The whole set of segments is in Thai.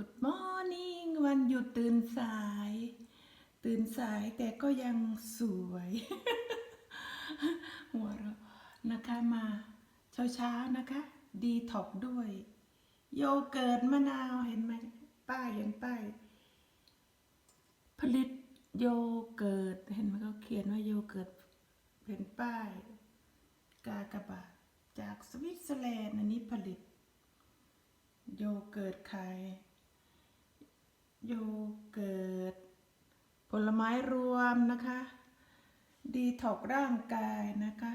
Good morning วันหยุดตื่นสาย ตื่นสายแต่ก็ยังสวย หัวเราะนะคะมาเช้าๆนะคะ ดีท็อกด้วย โยเกิร์ตมะนาวเห็นไหมป้ายเห็นป้ายผลิตโยเกิร์ตเห็นไหมเขาเขียนว่าโยเกิร์ตเป็นป้าย กากบาทจากสวิตเซอร์แลนด์อันนี้ผลิต โยเกิร์ตไข่ โยเกิร์ต ผลไม้รวมนะคะ ดีถอกร่างกายนะคะ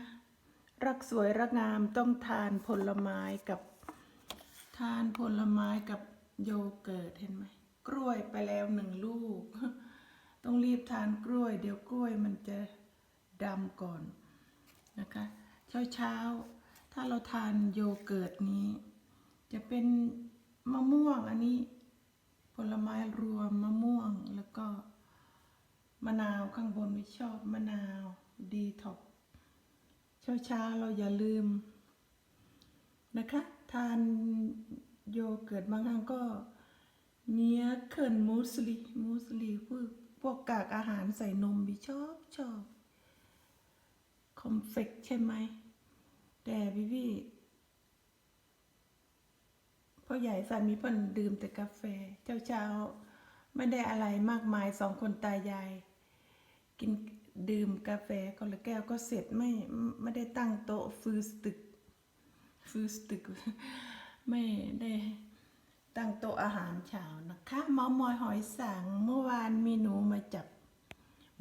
รักสวยรักงามต้องทานผลไม้กับ ทานผลไม้กับโยเกิร์ตเห็นไหมกล้วยไปแล้วหนึ่งลูก ต้องรีบทานกล้วย เดี๋ยวกล้วยมันจะดำก่อนนะคะ เช้าเช้าๆถ้าเราทานโยเกิร์ตนี้ จะเป็นมะม่วงอันนี้ ผลไม้รวมมะม่วงแล้วก็มะนาวข้างบนไม่ชอบมะนาวดีท็อกเช้าช้าๆเราอย่าลืมนะคะ ทานโยเกิร์ตบางครั้งก็เมียเคินมูสลีมูสลีพวกพวกกากอาหารใส่นมบิชอบชอบคอมเฟกใช่ไหมแต่พี่พี่ พ่อใหญ่สามีเพิ่นดื่มแต่กาแฟเช้าเช้าๆไม่ได้อะไรมากมายสองคนตายาย กินดื่มกาแฟคนละแก้วก็เสร็จไม่ไม่ได้ตั้งโต๊ะฟืสตึก ฟืสตึก ไม่ได้ตั้งโต๊ะอาหารเช้านะคะเมามอยหอยสังเมื่อวานมีหนูมาจับ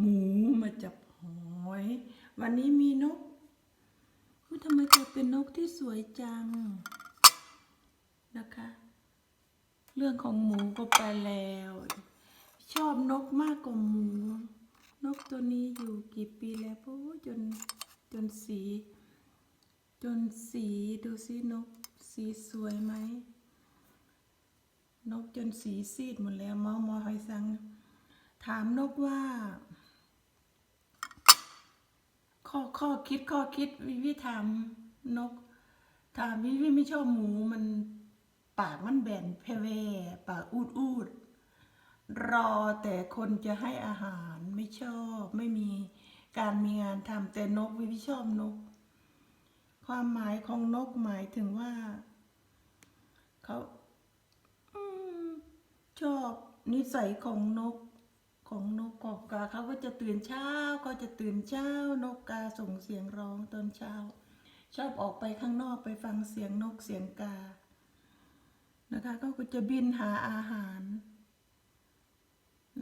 หมูมาจับหอย วันนี้มีนกอุ๊ยทำไมเธอเป็นนกที่สวยจัง นะคะ เรื่องของหมูก็ไปแล้ว ชอบนกมากกว่าหมู นกตัวนี้อยู่กี่ปีแล้วโอ้จนจนสี จนสีดูสินกสีสวยไหม นกจนสีซีดหมดแล้วมาส์มอหอยสัง ถามนกว่า ข้อข้อคิดข้อคิดวิวิถามนกถามวิวิไม่ชอบหมูมัน ปากมันแบนเพเวปากอูดอูดรอแต่คนจะให้อาหารไม่ชอบ ไม่มีการมีงานทำแต่นกวิวิชอบนก ความหมายของนกหมายถึงว่าเขาอชอบนิสัยของนกของนกกอกกาเขาก็จะตื่นเช้าก็จะตื่นเช้านกกาส่งเสียงร้องตอนเช้า ชอบออกไปข้างนอกไปฟังเสียงนกเสียงกา นะคะก็จะบินหาอาหาร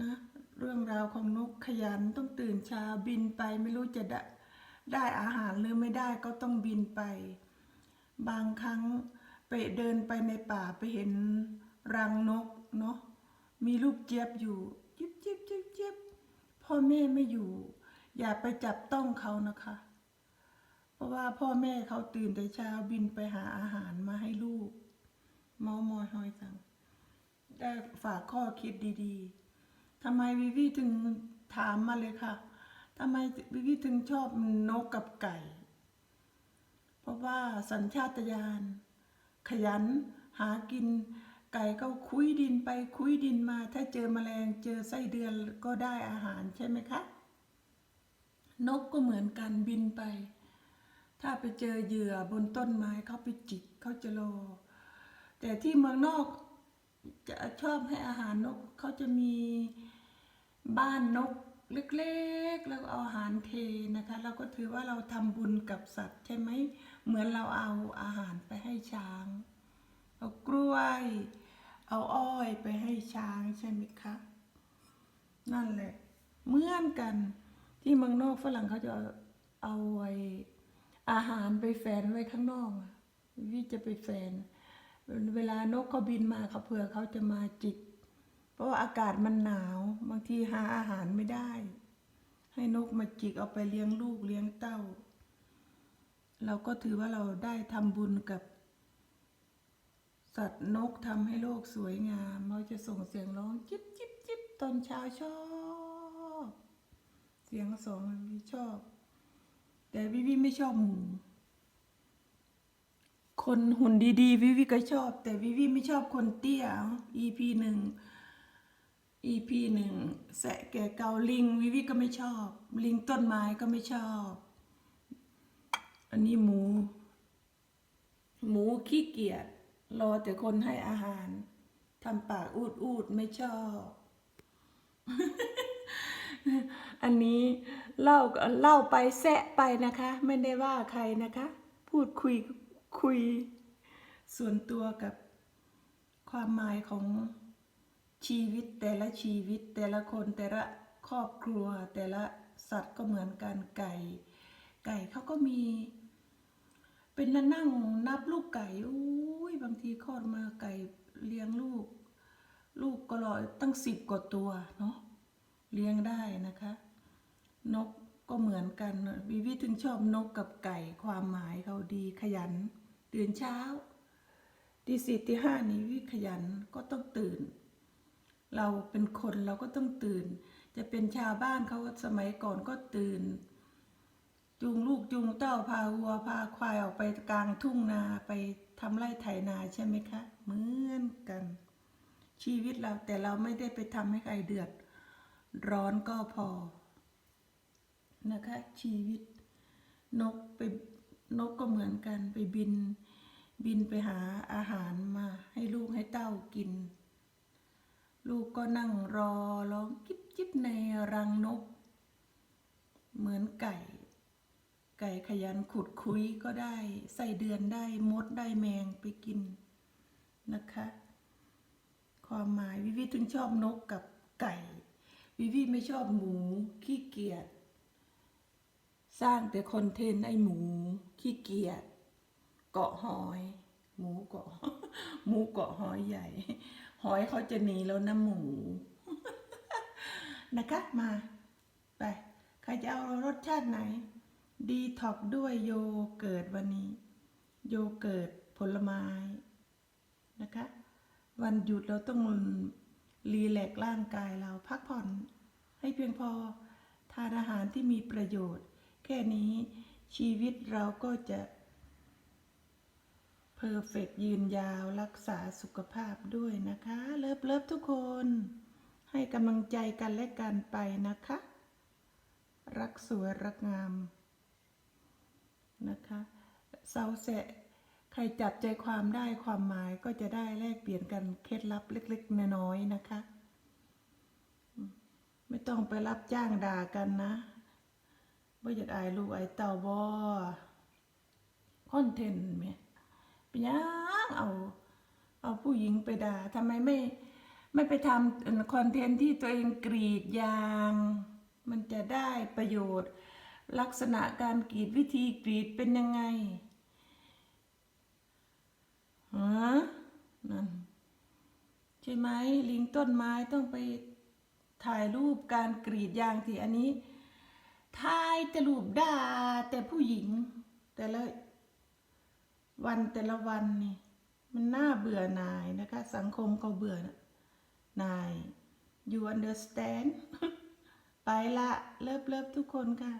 นะเรื่องราวของนกขยันต้องตื่นเช้าบินไปไม่รู้จะได้ได้อาหารหรือไม่ได้ก็ต้องบินไป บางครั้งไปเดินไปในป่าไปเห็นรังนกเนาะมีลูกเจี๊ยบอยู่จิ๊บจิ๊บจิ๊บจิ๊บพ่อแม่ไม่อยู่ อย่าไปจับต้องเขานะคะ เพราะว่าพ่อแม่เขาตื่นแต่เช้าบินไปหาอาหารมาให้ลูก เมามอยหอยสัง ได้ฝากข้อคิดดีๆทำไมวิวีถึงถามมาเลยค่ะทำไมวิวีถึงชอบนกกับไก่ เพราะว่าสัญชาตญาณขยันหากินไก่ก็คุยดินไปคุยดินมา ถ้าเจอแมลงเจอไส้เดือนก็ได้อาหารใช่ไหมคะ นกก็เหมือนกันบินไป ถ้าไปเจอเหยื่อบนต้นไม้เขาไปจิกเขาจะรอ แต่ที่เมืองนอกจะชอบให้อาหารนกเขาจะมีบ้านนกเล็กๆ แล้วก็เอาอาหารเทนะคะ เราก็ถือว่าเราทำบุญกับสัตว์ใช่ไหมเหมือนเราเอาอาหารไปให้ช้าง เอากล้วย เอาอ้อยไปให้ช้างใช่ไหมคะนั่นแหละเหมือนกันที่เมืองนอกฝรั่งเขาจะเอาเอาไว้อาหารไปแฝนไว้ข้างนอกวิจะไปแฝน เวลานกเขาบินมาเขาเผื่อเขาจะมาจิก เพราะว่าอากาศมันหนาว บางทีหาอาหารไม่ได้ ให้นกมาจิกเอาไปเลี้ยงลูกเลี้ยงเต้า เราก็ถือว่าเราได้ทำบุญกับ สัตว์นกทำให้โลกสวยงามเราจะส่งเสียงร้องจิบจิบจิบตอนเช้าชอบ เสียงสองวิชอบ แต่วิวิไม่ชอบหมู คนหุ่นดีๆ วิวิก็ชอบ แต่วิวิไม่ชอบคนเตี้ย EP หนึ่ง EP หนึ่งแสะแก่เกาลิง วิวิก็ไม่ชอบ ลิงต้นไม้ก็ไม่ชอบ อันนี้หมู หมูขี้เกียจรอแต่คนให้อาหารทำปากอูดอูดไม่ชอบ อันนี้เล่าเล่าไปแซะไปนะคะ ไม่ได้ว่าใครนะคะ พูดคุย คุยส่วนตัวกับความหมายของชีวิตแต่ละชีวิตแต่ละคนแต่ละครอบครัวแต่ละสัตว์ก็เหมือนกันไก่ ไก่เขาก็มี เป็นนั่งนั่งนับลูกไก่อุ้ยบางทีคลอดมาไก่เลี้ยงลูก ลูกก็รอยตั้งสิบกว่าตัวเนาะเลี้ยงได้นะคะ นกก็เหมือนกันวิวิถึงชอบนกกับไก่ความหมายเขาดีขยัน ตื่นเช้าตีสี่ตีห้านี้วิขยันก็ต้องตื่น เราเป็นคนเราก็ต้องตื่น จะเป็นชาวบ้านเขาสมัยก่อนก็ตื่น จูงลูกจูงเต้าพาวัวพาควายออกไปกลางทุ่งนาไปทำไร่ไถนาใช่ไหมคะ เหมือนกัน ชีวิตเราแต่เราไม่ได้ไปทำให้ใครเดือด ร้อนก็พอนะคะชีวิตนกไป นกก็เหมือนกันไปบิน บินไปหาอาหารมา ให้ลูกให้เต้ากิน ลูกก็นั่งรอร้องจิ๊บจิ๊บในรังนก เหมือนไก่ ไก่ขยันขุดคุยก็ได้ใส่เดือนได้มดได้แมงไปกินนะคะ ความหมายวิวิถึงชอบนกกับไก่ วิวิไม่ชอบหมูขี้เกียจ สร้างแต่คอนเทนต์ไอหมู ขี้เกียจเกาะหอย หมูเกาะหมูเกาะหอยใหญ่ หอยเขาจะหนีแล้วนะหมู นะคะมา ไปใครจะเอารสชาติไหน ดีท็อกด้วยโยเกิร์ตวันนี้ โยเกิร์ตผลไม้นะคะ วันหยุดเราต้องรีแลกซ์ร่างกายเราพักผ่อนให้เพียงพอทานอาหารที่มีประโยชน์ ค่นี้ ชีวิตเราก็จะเพอร์เฟกยืนยาวรักษาสุขภาพด้วยนะคะ เลิฟเลิฟทุกคน ให้กำลังใจกันและกันไปนะคะ รักสวยรักงามนะคะเซาแสะใครจับใจความได้ความหมายก็จะได้แลกเปลี่ยนกันเคล็ดลับเล็กๆน้อยๆนะคะ ไม่ต้องไปรับจ้างด่ากันนะ ว่าอยากอายลูกอายเต่าบอคอนเทนต์ไหมเป็นยังเอา เอาผู้หญิงไปด่าทำไมไม่ไม่ไปทำคอนเทนต์ที่ตัวเองกรีดยาง มันจะได้ประโยชน์ ลักษณะการกรีดวิธีกรีดเป็นยังไงฮะนั่นใช่ไหมลิงต้นไม้ต้องไปถ่ายรูปการกรีดยางที่อันนี้ ถ่ายแต่รูปด่าแต่ผู้หญิง แต่ละวันแต่ละวันนี่ มันน่าเบื่อหน่ายนะคะ สังคมก็เบื่อหน่าย you understand ไปละเลิฟเลิฟทุกคนค่ะ